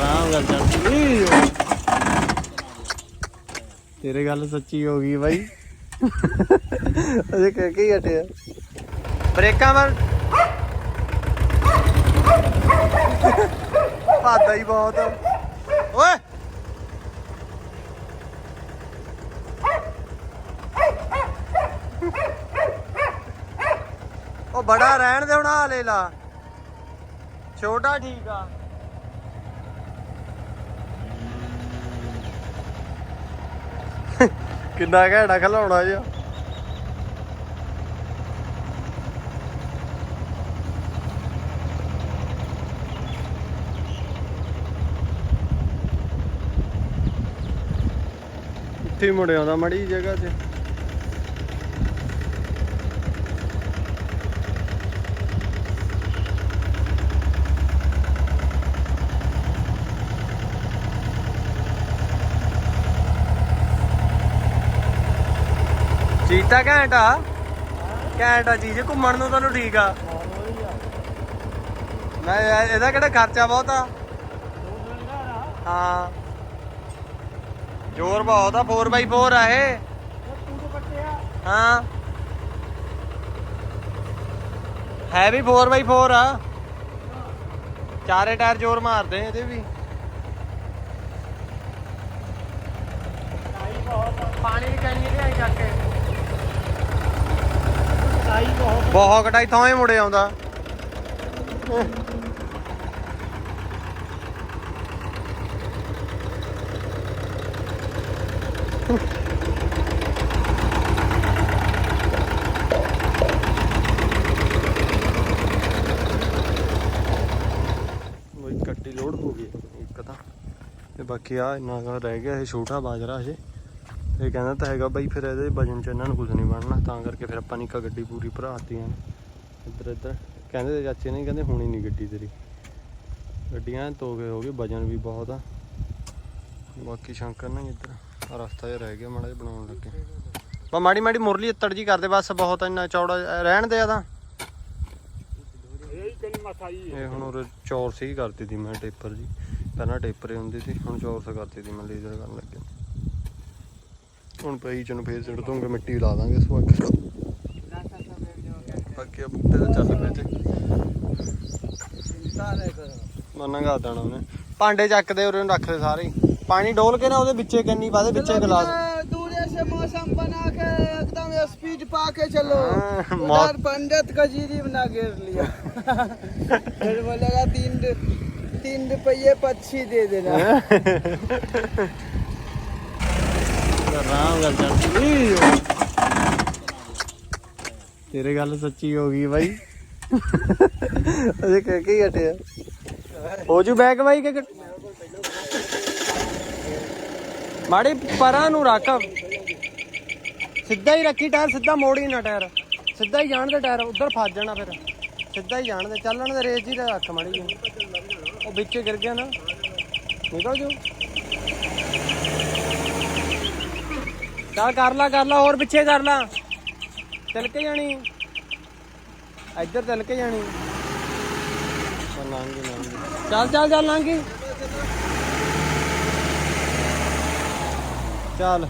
ਆਰਾਮ ਕਰ ਚੱਲ ਤੇਰੇ ਗੱਲ ਸੱਚੀ ਹੋ ਗਈ ਬਾਈ। ਅਜੇ ਕਹਿ ਕੇ ਹੀ ਹਟਿਆ ਬ੍ਰੇਕਾਂ ਵੱਲ। ਭਾਦਾ ਹੀ ਬਹੁਤ ਓਏ। ਉਹ ਬੜਾ ਰਹਿਣ ਦੇ ਹੁਣ ਆ ਲਾ। ਛੋਟਾ ਠੀਕ ਆ। ਕਿੰਨਾ ਘੈਂਟਾ ਖਲਾਉਣਾ ਜਿਆ ਇੱਥੇ ਹੀ ਮੁੜ ਆਉਂਦਾ ਮੜੀ ਜਗ੍ਹਾ 'ਚ ਤਾਂ ਘੈਂਟ? ਆ ਘੈਂਟ ਆ ਚੀਜ਼ ਘੁੰਮਣ ਨੂੰ ਤੁਹਾਨੂੰ ਠੀਕ ਆ। ਮੈਂ ਇਹਦਾ ਕਿਹੜਾ ਖਰਚਾ ਬਹੁਤ ਆ? ਹਾਂ। ਜ਼ੋਰ ਬਹੁਤ ਆ 4x4 ਆ ਇਹ। ਹਾਂ। ਹੈ ਵੀ 4x4 ਆ। ਚਾਰੇ ਟਾਇਰ ਜ਼ੋਰ ਮਾਰਦੇ ਇਹਦੇ ਵੀ। ਪਾਣੀ ਦੀ ਕੈਨੀ ਲਿਆਈ ਚੱਕ ਕੇ ਬਹੁਤ ਕਟਾਈ ਥਾਂ ਹੀ ਮੁੜੇ ਆਉਂਦਾ। ਕੱਟੀ ਲੋਡ ਹੋ ਗਈ। ਇੱਕ ਤਾਂ। ਤੇ ਬਾਕੀ ਆ ਇੰਨਾ ਰਹਿ ਗਿਆ ਇਹ ਛੋਟਾ ਬਾਜਰਾ ਹਜੇ ਇਹ ਕਹਿੰਦਾ ਤਾਂ ਹੈਗਾ ਬਾਈ ਫਿਰ ਇਹਦੇ ਵਜਨ ਚ ਇਹਨਾਂ ਨੂੰ ਕੁਝ ਨਹੀਂ ਬਣਨਾ ਤਾਂ ਕਰਕੇ ਫਿਰ ਆਪਾਂ ਨਿੱਕਾ ਗੱਡੀ ਪੂਰੀ ਭਰਾਤੀ ਆ ਇੱਧਰ ਇੱਧਰ। ਕਹਿੰਦੇ ਤੇ ਚਾਚੇ ਨੇ ਕਹਿੰਦੇ ਹੁਣੀ ਨਹੀਂ ਗੱਡੀ ਤੇਰੀ। ਗੱਡੀਆਂ ਹੋ ਗਏ ਵਜਨ ਵੀ ਬਹੁਤ ਆ। ਬਾਕੀ ਸ਼ੰਕਰ ਨਾ ਇੱਧਰ ਰਸਤਾ ਜਿਹਾ ਰਹਿ ਗਿਆ ਮਾੜਾ ਜਿਹਾ ਬਣਾਉਣ ਲੱਗੇ। ਬਾ ਮਾੜੀ ਮਾੜੀ ਮੁਰਲੀ ਇੱਤੜ ਜੀ ਕਰਦੇ ਬਸ ਬਹੁਤ ਇੰਨਾ ਚੌੜਾ ਰਹਿਣ ਦੇ ਆ ਤਾਂ। ਇਹ ਹੁਣ ਉਹ ਚੌਰ ਸਹੀ ਕਰਤੀ ਸੀ ਮੈਂ ਟੇਪਰ ਜੀ। ਪਹਿਲਾਂ ਟੇਪਰੇ ਹੁੰਦੀ ਸੀ ਹੁਣ ਚੌਰਸ ਕਰਤੀ ਸੀ ਮੈਂ ਲੇਜ਼ਰ ਕਰਨ ਲੱਗਿਆ ਹੁਣ ਪਈ ਚ ਨੂੰ ਫੇਰ ਸਿੱਟ ਦੂੰਗੇ ਮਿੱਟੀ ਲਾ ਦਾਂਗੇ ਸੁਆਕੇ ਬਾਕੀ ਆ ਬੂਟੇ ਤਾਂ ਚੱਲ ਪਏ ਤੇ ਮੰਨਾਂਗਾ ਦੇਣਾ ਉਹਨੇ ਭਾਂਡੇ ਚੱਕਦੇ ਉਰੇ ਨੂੰ ਰੱਖਦੇ ਸਾਰੇ ਹੀ। ਪਾਣੀ ਡੋਲ ਕੇ ਨਾ ਉਹਦੇ ਵਿੱਚੇ ਕੰਨੀ ਪਾਦੇ ਵਿੱਚੇ ਗਲਾਸ दूरे से मौसम बना के एकदम स्पीड पा के चलो हाँ, उधर पंडित का जीरी बना घेर लिया फिर बोलेगा तीन तीन रुपये पक्षी दे देना ਆਰਾਮ ਕਰ ਚੱਲ ਤੇਰੇ ਗੱਲ ਸੱਚੀ ਹੋ ਗਈ ਬਾਈ। ਅਜੇ ਕਹਿ ਕੇ ਹੀ ਹਟਿਆ ਹੋ ਜੂ ਬੈਗ ਬਾਈ ਕਿ ਮਾੜੀ ਪਰਾਂ ਨੂੰ ਰੱਖ। ਸਿੱਧਾ ਹੀ ਰੱਖੀ ਟਾਇਰ, ਸਿੱਧਾ ਮੋੜੀ ਨਾ ਟਾਇਰ। ਸਿੱਧਾ ਹੀ ਜਾਣ ਦੇ ਟਾਇਰ, ਉਧਰ ਫਸ ਜਾਣਾ ਫਿਰ। ਸਿੱਧਾ ਹੀ ਜਾਣ ਦੇ, ਚੱਲਣ ਦੇ ਰੇਜ ਜੀ ਤੇ ਰੱਖ ਮਾੜੀ ਉਹ ਵਿੱਚ ਗਿਰ ਗਿਆ ਨਾ। ਨਿਕਲ ਜੂ। ਚੱਲ ਕਰ ਲਾ ਕਰ ਲਾ ਹੋਰ ਪਿੱਛੇ ਕਰ ਲਾ। ਤਿਲਕ ਜਾਣੀ। ਇੱਧਰ ਤਿਲਕ ਜਾਣੀ। ਲਾਂਗੀ ਲਾਂਗੀ ਚੱਲ ਚੱਲ ਲਾਂਗੀ ਚੱਲ।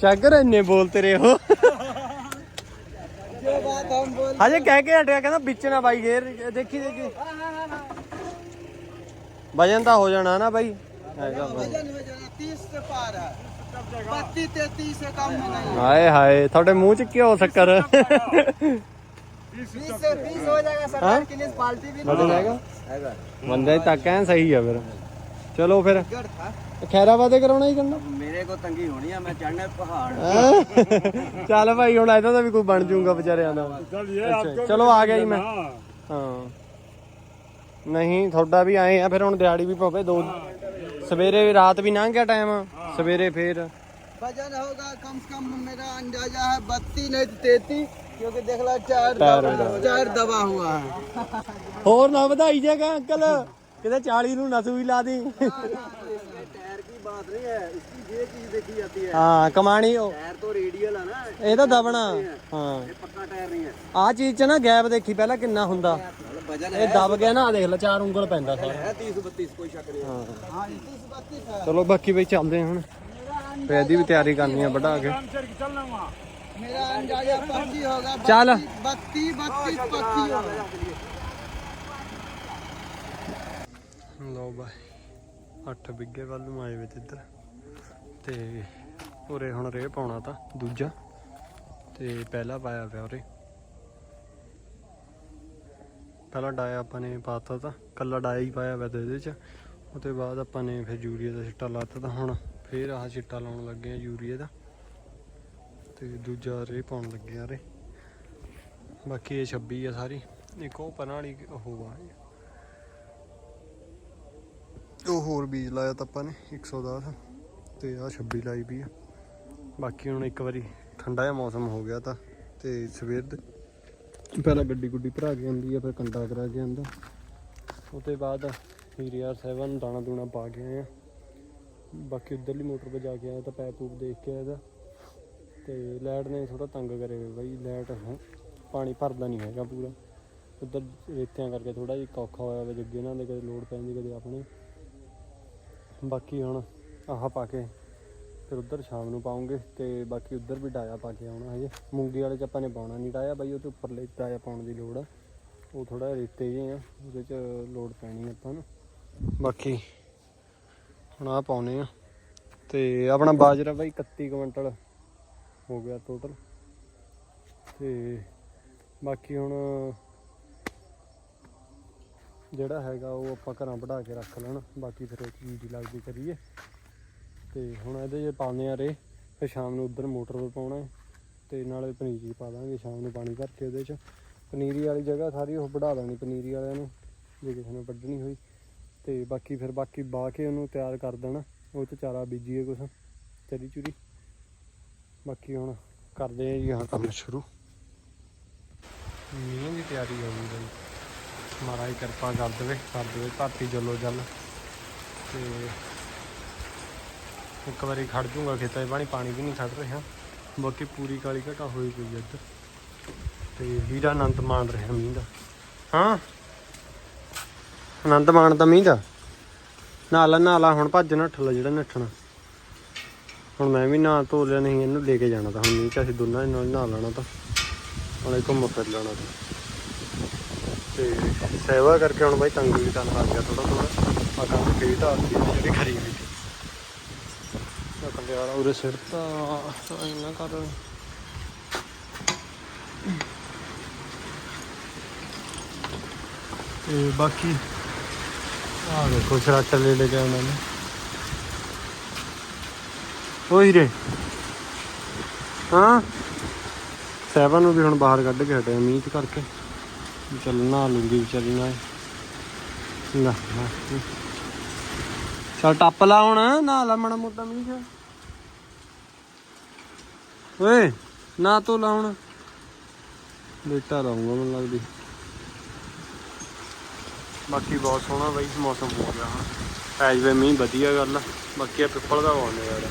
ਸ਼ਾਗਰ ਇੰਨੇ ਬੋਲ ਤੇਰੇ ਹੋ ਜੋ ਬਾਤ ਹਮ ਬੋਲ ਹਜੇ ਕਹਿ ਕੇ ਹਟਿਆ ਕਹਿੰਦਾ ਵਿੱਚ ਨਾ ਬਾਈ ਗੇਰ ਦੇਖੀ ਦੇਖੀ। ਵਜਨ ਤਾਂ ਹੋ ਜਾਣਾ ਨਾ ਬਾਈ। ਹੈਗਾ ਵਜਨ ਹੋ ਜਾਣਾ 30 ਤੇ ਪਾਰ ਹੈ है बत्तीस तैतीस से कम में नहीं ਹਾਏ ਹਾਏ ਤੁਹਾਡੇ ਮੂੰਹ ਚ ਘਿਓ ਸ਼ੱਕਰ बीस से बीस हो जाएगा हाँ? सरकार की पार्टी भी ਵਜਨ ਹੈਗਾ ਬੰਦੇ ਤੱਕ ਐ ਸਹੀ ਆ ਫਿਰ ਚਲੋ ਫਿਰ गढ़ था ਖੈਰਾਬਾਦੇ ਕਰਾਉਣਾ ਹੀ ਕਰਨਾ मेरे को तंगी होनी है मैं चढ़ने पहाड़ ਹੈਂ? ਚੱਲ ਭਾਈ ਹੁਣ ਇਹਦਾ ਤਾਂ ਵੀ ਕੋਈ ਬਣ ਜਾਊਗਾ ਵਿਚਾਰਿਆਂ ਦਾ ਅੱਛਾ, ਚਲੋ ਆ ਗਿਆ ਜੀ ਮੈਂ ਹਾਂ ਨਹੀਂ ਤੁਹਾਡਾ ਵੀ ਆਏ ਆ ਫਿਰ ਹੁਣ ਦਿਹਾੜੀ ਵੀ ਪਵੇ ਦੋ ਸਵੇਰੇ ਰਾਤ ਵੀ ਲੰਘ ਗਿਆ ਟਾਈਮ ਸਵੇਰੇ ਫੇਰ वजन होगा कम से कम मेरा अंदाजा है बत्तीस नहीं तो तैतीस क्योंकि देख लो चार टायर दबा, में चार दबा हुआ है ਹੋਰ ਨਾ ਵਧਾਈ ਜਾਗਾ ਅੰਕਲ ਕਿਤੇ 40 ਨੂੰ ਨਾ ਸੂਈ ਲਾ ਦੀ टायर की बात नहीं है इसकी ये चीज देखी जाती है ਹਾਂ ਕਮਾਣੀ ਉਹ टायर तो रेडियल है ना ये ਇਹ ਤਾਂ ਦਬਣਾ ਹਾਂ पक्का टायर नहीं है ਆ ਚੀਜ਼ ਚ ਨਾ ਗੈਪ ਦੇਖੀ ਪਹਿਲਾਂ ਕਿੰਨਾ ਹੁੰਦਾ वजन ਇਹ ਦਬ ਗਿਆ ਨਾ ਆਹ ਦੇਖ ਲੈ ਚਾਰ ਉਂਗਲ ਪੈਂਦਾ ਸਾਰਾ है तीस बत्तीस कोई शक नहीं ਹਾਂ हाँ जी तीस बत्तीस है ਚਲੋ ਬਾਕੀ ਬਈ ਚੱਲਦੇ ਹਾਂ ਹੁਣ ਤੇ ਇਹਦੀ ਵੀ ਤਿਆਰੀ ਕਰਨੀ ਆ ਵੱਢਾ ਕੇ मेरा अंदाजा पच्चीस होगा चल। बत्तीस बत्तीस पच्चीस होगा ਲਓ ਬਾਈ 8 ਬਿੱਗੇ ਵੱਲ ਨੂੰ ਆਏ ਵੇ ਤੇ ਇੱਧਰ ਤੇ ਉਰੇ ਹੁਣ ਰੇ ਪਾਉਣਾ ਤਾਂ ਦੂਜਾ ਤੇ ਪਹਿਲਾ ਪਾਇਆ ਪਿਆ ਉਰੇ ਪਹਿਲਾ ਡਾਇਆ ਆਪਾਂ ਨੇ ਪਾਤਾ ਤਾਂ, ਕੱਲਾ ਡਾਇਆ ਹੀ ਪਾਇਆ ਪਿਆ ਇਹਦੇ ਚ। ਉਹਦੇ ਬਾਅਦ ਆਪਾਂ ਨੇ ਫਿਰ ਯੂਰੀਆ ਦਾ ਛਿੱਟਾ ਲਾਤਾ ਤਾਂ ਹੁਣ ਫਿਰ ਆਹ ਛਿੱਟਾ ਲਾਉਣ ਲੱਗੇ ਆ ਯੂਰੀਆ ਦਾ। ਤੇ ਦੂਜਾ ਰੇ ਪਾਉਣ ਲੱਗੇ ਆ ਰੇ। ਬਾਕੀ ਇਹ 26 ਆ ਸਾਰੀ। ਇੱਕ ਉਹ ਪਰਾਂ ਵਾਲੀ ਉਹ ਆ। ਉਹ ਹੋਰ ਬੀਜ ਲਾਇਆ ਤਾਂ ਆਪਾਂ ਨੇ 110 ਤੇ ਆ 26 ਲਾਈ ਵੀ ਆ। ਬਾਕੀ ਹੁਣ ਇੱਕ ਵਾਰੀ ਠੰਡਾ ਜਿਹਾ ਮੌਸਮ ਹੋ ਗਿਆ ਤਾਂ, ਤੇ ਸਵੇਰ ਦੇ ਪਹਿਲਾਂ ਗੱਡੀ ਗੁੱਡੀ ਭਰਾ ਕੇ ਆਉਂਦੀ ਆ, ਫਿਰ ਕੰਡਾ ਕਰਾ ਕੇ ਆਂਦਾ ਤੋਂ ਬਾਅਦ ਹੀਰੀਆਰ 7 ਦਾਣਾ ਦੂਣਾ ਪਾ ਕੇ ਆਏ ਆ। ਬਾਕੀ ਉਧਰਲੀ ਮੋਟਰ 'ਤੇ ਜਾ ਕੇ ਆਇਆ ਤਾਂ ਪੈਪ ਪੂਪ ਦੇਖ ਕੇ ਆਇਆ ਤਾਂ ਤੇ ਲਾਈਟ ਨੇ ਥੋੜਾ ਤੰਗ ਕਰੇ ਹੋਏ ਬਾਈ, ਲਾਈਟ ਪਾਣੀ ਭਰਦਾ ਨਹੀਂ ਹੈਗਾ ਪੂਰਾ। ਉਧਰ ਰੇਤਿਆਂ ਕਰਕੇ ਥੋੜਾ ਜਿਹਾ ਔਖਾ ਹੋਇਆ ਵਾ, ਜੱਗੇ ਇਹਨਾਂ ਦੇ ਕਦੇ ਲੋਡ ਪੈਂਦੀ, ਕਦੇ ਆਪਣੇ। ਬਾਕੀ ਹੁਣ ਆਹ ਪਾ ਕੇ ਫਿਰ ਉੱਧਰ ਸ਼ਾਮ ਨੂੰ ਪਾਉਂਗੇ ਤੇ ਬਾਕੀ ਉੱਧਰ ਵੀ ਡਾਇਆ ਪਾ ਕੇ ਆਉਣਾ ਹਜੇ। ਮੂੰਗੀ ਵਾਲੇ ਚ ਆਪਾਂ ਨੇ ਪਾਉਣਾ ਨਹੀਂ ਡਾਇਆ ਬਾਈ ਉਹ ਤੇ ਉੱਪਰਲੇ ਡਾਇਆ ਪਾਉਣ ਦੀ ਲੋੜ ਆ। ਉਹ ਥੋੜਾ ਰੇਤੇ ਜਿਹੇ ਆ, ਉਹਦੇ ਚ ਲੋਡ ਪੈਣੀ ਆਪਾਂ ਨੂੰ। ਬਾਕੀ ਹੁਣ ਆ ਪਾਉਨੇ ਆ। ਤੇ ਆਪਣਾ ਬਾਜਰਾ ਬਾਈ 31 ਕੁਇੰਟਲ ਹੋ ਗਿਆ ਟੋਟਲ ਤੇ ਬਾਕੀ ਹੁਣ ਜਿਹੜਾ ਹੈਗਾ ਉਹ ਆਪਾਂ ਘਰਾਂ ਵਢਾ ਕੇ ਰੱਖ ਲੈਣਾ। ਬਾਕੀ ਫਿਰ ਉਹ ਚੀਜ਼ ਦੀ ਲੱਗਦੀ ਕਰੀਏ। ਤੇ ਹੁਣ ਇਹਦੇ ਜੇ ਪਾਉਂਦੇ ਆ ਰੇ, ਫਿਰ ਸ਼ਾਮ ਨੂੰ ਉਧਰ ਮੋਟਰ 'ਤੇ ਪਾਉਣਾ ਹੈ ਤੇ ਨਾਲੇ ਪਨੀਰੀ ਪਾ ਦਾਂਗੇ ਸ਼ਾਮ ਨੂੰ ਪਾਣੀ ਭਰ ਕੇ ਉਹਦੇ 'ਚ। ਪਨੀਰੀ ਵਾਲੀ ਜਗ੍ਹਾ ਸਾਰੀ ਉਹ ਵਢਾ ਦੇਣੀ ਪਨੀਰੀ ਵਾਲਿਆਂ ਨੂੰ, ਜੇ ਕਿਸੇ ਨੇ ਵੱਢਣੀ ਹੋਈ। ਤੇ ਬਾਕੀ ਫਿਰ ਬਾਕੀ ਬਾਹ ਕੇ ਉਹਨੂੰ ਤਿਆਰ ਕਰ ਦੇਣਾ, ਉਹ 'ਚ ਚਾਰਾ ਬੀਜੀਏ ਕੁਛ, ਚਰੀ ਚੁਰੀ। ਬਾਕੀ ਹੁਣ ਕਰਦੇ ਆ ਜੀ ਆਹ ਕੰਮ ਸ਼ੁਰੂ। ਮੀਂਹ ਦੀ ਤਿਆਰੀ ਹੋ ਗਈ ਬਈ। ਮਹਾਰਾਜ ਕਿਰਪਾ ਕਰ ਦੇਵੇ ਕਰ ਦੇਵੇ, ਧਰਤੀ ਜਲੋ ਜਲ। ਤੇ ਇੱਕ ਵਾਰੀ ਖੜ ਜੂਗਾ ਖੇਤਾਂ 'ਚ ਪਾਣੀ ਪਾਣੀ ਵੀ ਨਹੀਂ ਖੜ ਰਿਹਾ। ਬਾਕੀ ਪੂਰੀ ਕਾਲੀ ਘਟਾ ਹੋਈ ਪਈ ਹੈ ਇੱਧਰ। ਤੇ ਹੀਰਾ ਆਨੰਦ ਮਾਣ ਰਿਹਾ ਮੀਂਹ ਦਾ। ਹਾਂ? ਆਨੰਦ ਮਾਣ ਤਾਂ ਮੀਂਹ ਦਾ? ਨਾਲਾ ਨਾਲਾ ਹੁਣ ਭੱਜ ਨੱਠ ਲਾ ਜਿਹੜਾ ਨੱਠਣਾ। ਹੁਣ ਮੈਂ ਵੀ ਨਹਾ ਧੋ ਲਿਆ, ਨਹੀਂ ਇਹਨੂੰ ਲੈ ਕੇ ਜਾਣਾ ਤਾਂ ਹੁਣ ਮੀਂਹ ਚ, ਅਸੀਂ ਦੋਨਾਂ ਦੇ ਨਾਲ ਨਹਾ ਲੈਣਾ ਤਾਂ। ਹੁਣ ਘੁੰਮ ਫਿਰ ਲੈਣਾ ਤਾਂ। ਤੇ ਸੇਵਾ ਕਰਕੇ ਹੁਣ ਬਾਈ ਤੰਗ ਵੀ ਕਰਨ ਲੱਗ ਗਿਆ ਥੋੜਾ ਥੋੜਾ ਆ ਕੰਮ ਖੇਤ ਆ ਜਿਹੜੀ ਖਰੀ ਹੋਈ ਸੀ ਆ ਉਰੇ ਸਿਰ ਤਾਂ ਇੰਨਾ ਕਰ। ਤੇ ਬਾਕੀ ਆ ਦੇਖੋ, ਸ਼ਰਾਟ ਲੈ ਲੈ ਕੇ ਉਹਨਾਂ ਨੇ। ਓਏ ਰੇ ਹਾਂ? ਸੈਵਨ ਨੂੰ ਵੀ ਹੁਣ ਬਾਹਰ ਕੱਢ ਕੇ ਹਟਿਆ ਮੀਂਹ ਚ ਕਰਕੇ। ਵੀ ਚੱਲ ਨਹਾ ਲੂੰਗੀ ਵਿਚਾਰੀ ਨਾਲ। ਨਾ ਚੱਲ ਟੱਪ ਲਾ ਹੁਣ ਨਾ ਲਾ ਮਣਾ ਮੋਟਾ ਮੀਂਹ ਚ। ਓਏ, ਨਾ ਤੋ ਲਾ ਹੁਣ ਬੇਟਾ ਮੈਨੂੰ ਲੱਗਦੀ। ਬਾਕੀ ਬਹੁਤ ਸੋਹਣਾ ਬਾਈ, ਮੌਸਮ ਹੋ ਗਿਆ ਹੁਣ। ਪੈ ਜਵੇ ਮੀਂਹ, ਵਧੀਆ ਗੱਲ ਆ। ਬਾਕੀ ਆ ਪਿੱਪਲ ਦਾ ਆਉਂਦੇ ਯਾਰ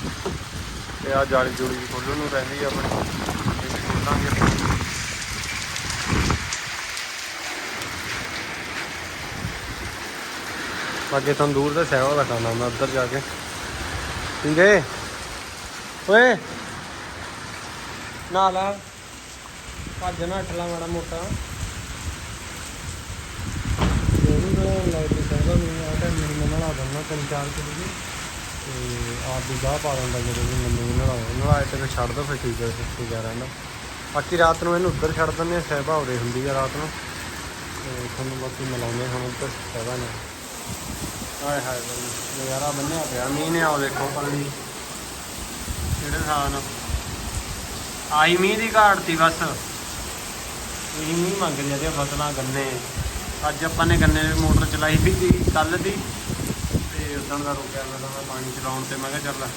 ਤੇ ਆ ਜਾਲੀ ਜੁਲੀ ਵੀ ਖੋਲਣ ਨੂੰ ਰਹਿੰਦੀ ਆ ਆਪਣੀ। ਇਹ ਵੀ ਖੋਲਾਂਗੇ ਬਾਕੀ ਤੰਦੂਰ ਤੇ ਸੇਵਾ ਦਾ ਖਾਣਾ ਮੈਂ ਉੱਧਰ ਜਾ ਕੇ। ਠੀਕ ਹੈ ਓਏ ਨਾ ਲਾ ਭੱਜ ਨਾ ਠਲਾ ਮਾੜਾ ਮੋਟਾ। ਇਹਨੂੰ ਨਾ ਲਾਈਟ ਤੇ ਕਹਿੰਦਾ ਆ ਟਾਈਮ ਮੈਨੂੰ ਨਲਾ ਦਿੰਦਾ ਤਿੰਨ ਚਾਰ ਕਿਲੋ ਤੇ ਆਪ ਦੀ ਗਾਹ ਪਾ ਦਿੰਦਾ ਜਦੋਂ ਵੀ ਮੈਨੂੰ ਵੀ ਨਲਾਓ ਨਲਾਏ ਤੇ ਛੱਡ ਦੋ ਫਿਰ ਠੀਕ ਹੈ ਠੀਕ ਹੈ ਰਹਿੰਦਾ। ਬਾਕੀ ਰਾਤ ਨੂੰ ਇਹਨੂੰ ਉੱਧਰ ਛੱਡ ਦਿੰਦੇ ਆ ਸਹਿਬਾ ਉਰੇ ਹੁੰਦੀ ਆ ਰਾਤ ਨੂੰ। ਤੇ ਤੁਹਾਨੂੰ ਬਾਕੀ ਮਿਲਾਉਂਦੇ ਹੁਣ ਉੱਧਰ ਸਹਿਬਾ ਨੇ ਹਾਏ ਹਾਏ, ਨਜ਼ਾਰਾ ਬੰਨਿਆ ਪਿਆ। ਮੀਂਹ ਨੇ ਆਓ ਦੇਖੋ ਪਾਣੀ ਜਿਹੜੇ ਹਿਸਾਬ ਨਾਲ? ਆਈ ਮੀਂਹ ਦੀ ਘਾਟ ਤੀ ਬਸ। ਇਹੀ ਮੀਂਹ ਮੰਗ ਰਿਹਾ ਤੇ ਫਸਲਾਂ ਗੰਨੇ। ਅੱਜ ਆਪਾਂ ਨੇ ਗੰਨੇ ਦੀ ਮੋਟਰ ਚਲਾਈ ਵੀ ਸੀ ਕੱਲ ਦੀ। ਤੇ ਉਦੋਂ ਦਾ ਰੁਕਿਆ ਮੈਂ ਤਾਂ ਪਾਣੀ ਚਲਾਉਣ ਤੇ ਮੈਂ ਕਿਹਾ ਚੱਲ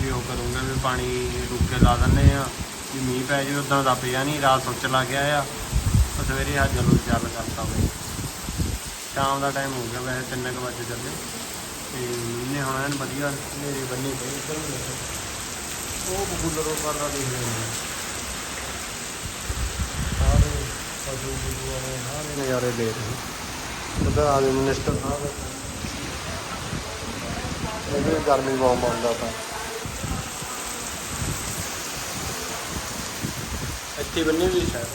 ਵੀ ਉਹ ਕਰੂੰਗਾ ਵੀ ਪਾਣੀ ਰੁਕ ਕੇ ਲਾ ਦਿੰਦੇ ਆ ਵੀ ਮੀਂਹ ਪੈ ਜੇ ਉਦੋਂ ਦਾ ਪਿਆ ਨਹੀਂ ਰਾਤ ਸੁੱਚ ਲੱਗ ਗਿਆ ਆ। ਸਵੇਰੇ ਆ ਜਲੂ ਚੱਲ ਕਰਤਾ ਬਈ ਸ਼ਾਮ ਦਾ ਟਾਈਮ ਹੋ ਗਿਆ ਵੈਸੇ 3 ਕੁ ਵਜੇ ਚੱਲੇ। ਤੇ ਮੀਂਹ ਨੇ ਹੁਣ ਐਨ ਵਧੀਆ ਨੇਰੀ ਬੰਨੀ ਪਈ ਇੱਧਰ ਉਹ ਬੁੱਲਰ ਉਹ ਦੇਖ ਰਹੇ ਨੇ। ਸਾਰੇ ਪਸ਼ੂ ਪਸ਼ੂਆਂ ਦੇ ਸਾਰੇ ਨਜ਼ਾਰੇ ਲੈ ਰਹੇ। ਉਧਰ ਆ ਗਏ ਮਿਨਿਸਟਰ ਸਾਹਿਬ। ਇਹ ਵੀ ਗਰਮੀ ਬਹੁਤ ਮੰਨਦਾ ਤਾਂ। ਇੱਥੇ ਬੰਨੇ ਵੀ ਸ਼ਾਇਦ।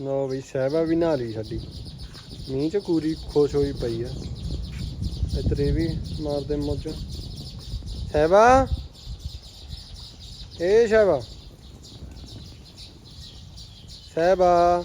ਲੋ ਵੀ ਸਹਿਬਾ ਵੀ ਨਹਾ ਲਈ ਸਾਡੀ। ਮੀਂਹ ਚ ਪੂਰੀ ਖੁਸ਼ ਹੋਈ ਪਈ ਆ। ਇੱਧਰ ਇਹ ਵੀ ਮਾਰਦੇ ਮੋਜ। ਸਹਿਬਾ ਏ ਸਹਿਬਾ ਸਹਿਬਾ